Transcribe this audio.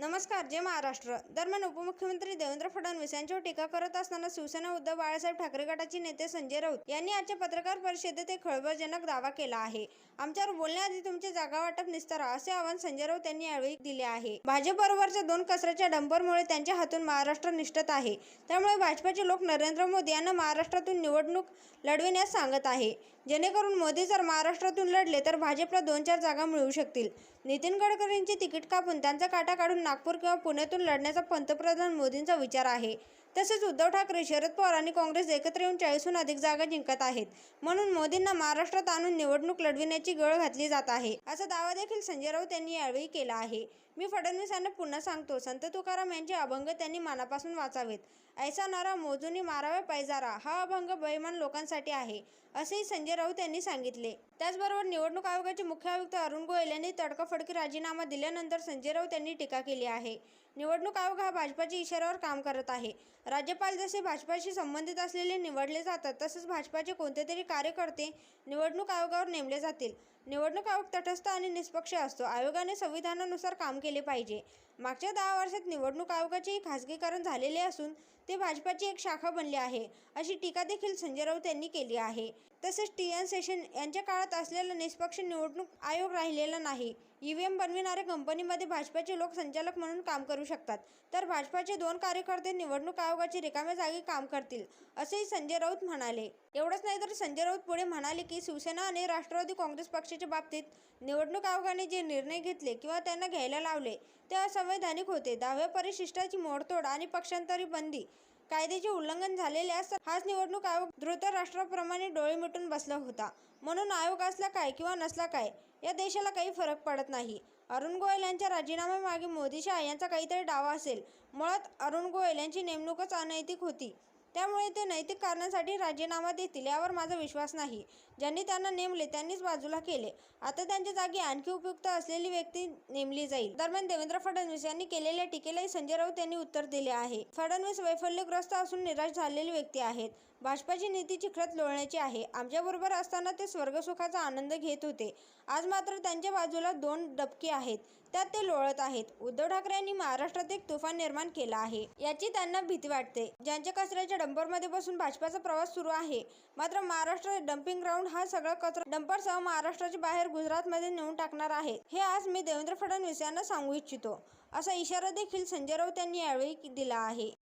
नमस्कार जय महाराष्ट्र. दरम्यान उपमुख्यमंत्री देवेंद्र फडणवीस यांच्यावर टीका करत असताना शिवसेना उद्धव बाळासाहेब ठाकरे गटाचे नेते संजय राऊत यांनी आजच्या पत्रकार परिषदेत एक खळबळजनक दावा केला आहे. आमच्यावर बोलण्याआधी तुमचे जागा वाटप निस्तारा असे आवाहन संजय राऊत यांनी यावेळी दिले आहे. भाजपबरोबरच्या दोन कचऱ्याच्या डंपरमुळे त्यांच्या हातून महाराष्ट्र निष्ठत आहे. त्यामुळे भाजपाचे लोक नरेंद्र मोदी यांना महाराष्ट्रातून निवडणूक लढविण्यास सांगत आहे. जेणेकरून मोदी जर महाराष्ट्रातून लढले तर भाजपला दोन चार जागा मिळू शकतील. नितीन गडकरींची तिकीट कापून त्यांचा काटा काढून नागपूर किंवा पुण्यातून लढण्याचा पंतप्रधान मोदींचा विचार आहे. तसेच उद्धव ठाकरे शरद पवार आणि काँग्रेस एकत्र येऊन चाळीसहून अधिक जागा जिंकत आहेत. म्हणून मोदींना महाराष्ट्रात आणून निवडणूक लढविण्याची गळ घातली जात आहे असा दावा देखील संजय राऊत यांनी यावेळी केला आहे. मी फडणवीस यांना पुन्हा सांगतो संत तुकाराम यांचे अभंग त्यांनी मनापासून वाचावेत. ऐसा नारा मोजूनी मारावे पैजारा हा अभंग बहिमान लोकांसाठी आहे असेही संजय राऊत यांनी सांगितले. त्याचबरोबर निवडणूक आयोगाचे मुख्य आयुक्त अरुण गोयल यांनी तडकाफडकी राजीनामा दिल्यानंतर संजय राऊत यांनी टीका केली आहे. निवडणूक आयोग हा भाजपाच्या इशाऱ्यावर काम करत आहे. राज्यपाल जसे भाजपाशी संबंधित असलेले निवडले जातात तसेच भाजपाचे कोणते तरी कार्यकर्ते निवडणूक आयोगावर नेमले जातील. निवडणूक आयोग तटस्थ आणि निष्पक्ष असतो. आयोगाने संविधानानुसार काम केले पाहिजे. मागच्या दहा वर्षात निवडणूक आयोगाचेही खासगीकरण झालेले असून ते भाजपाची एक शाखा बनली आहे अशी टीका देखील संजय राऊत यांनी केली आहे. तसेच टी एन सेशन यांच्या काळात असलेला निष्पक्ष निवडणूक आयोग राहिलेला नाही. ईव्हीएम बनविणाऱ्या कंपनीमध्ये भाजपाचे लोक संचालक म्हणून काम करू शकतात. तर भाजपाचे दोन कार्यकर्ते निवडणूक आयोगाचे रिकाम्या जागी काम करतील असेही संजय राऊत म्हणाले. एवढंच नाही तर संजय राऊत पुढे म्हणाले की शिवसेना आणि राष्ट्रवादी काँग्रेस पक्ष सुरक्षेच्या बाबतीत निवडणूक आयोगाने जे निर्णय घेतले किंवा त्यांना घ्यायला लावले ते असंवैधानिक होते. दहाव्या परिशिष्टाची मोडतोड आणि पक्षांतरी बंदी कायद्याचे उल्लंघन झालेले असता हाच निवडणूक आयोग धृतराष्ट्राप्रमाणे डोळे मिटून बसला होता. म्हणून आयोग असला काय किंवा नसला काय या देशाला काही फरक पडत नाही. अरुण गोयल यांच्या राजीनाम्यामागे मोदी शहा यांचा काहीतरी डावा असेल. मुळात अरुण गोयल यांची नेमणूकच अनैतिक होती. त्यामुळे ते नैतिक कारणासाठी राजीनामा देतील यावर माझा विश्वास नाही. ज्यांनी त्यांना नेमले त्यांनीच बाजूला केले. आता त्यांच्या जागी आणखी उपयुक्त असलेली व्यक्ती नेमली जाईल. दरम्यान देवेंद्र फडणवीस यांनी केलेल्या टीकेलाही संजय राऊत यांनी उत्तर दिले आहे. फडणवीस वैफल्यग्रस्त असून निराश झालेली व्यक्ती आहेत. भाजपाची नीती चिखलात लोळण्याची आहे. आमच्याबरोबर असताना ते स्वर्गसुखाचा आनंद घेत होते. आज मात्र त्यांच्या बाजूला दोन डबके आहेत. त्यात ते लोळत आहेत. उद्धव ठाकरे यांनी महाराष्ट्रात एक तुफान निर्माण केला आहे. याची त्यांना भीती वाटते. ज्यांच्या कचऱ्याच्या डंपरमध्ये बसून भाजपाचा प्रवास सुरू आहे. मात्र महाराष्ट्र डम्पिंग ग्राउंड हा सगळा कचरा डंपरसह महाराष्ट्राच्या बाहेर गुजरातमध्ये नेऊन टाकणार आहे. हे आज मी देवेंद्र फडणवीस यांना सांगू इच्छितो. असा इशारा देखील संजय राऊत यांनी यावेळी दिला आहे.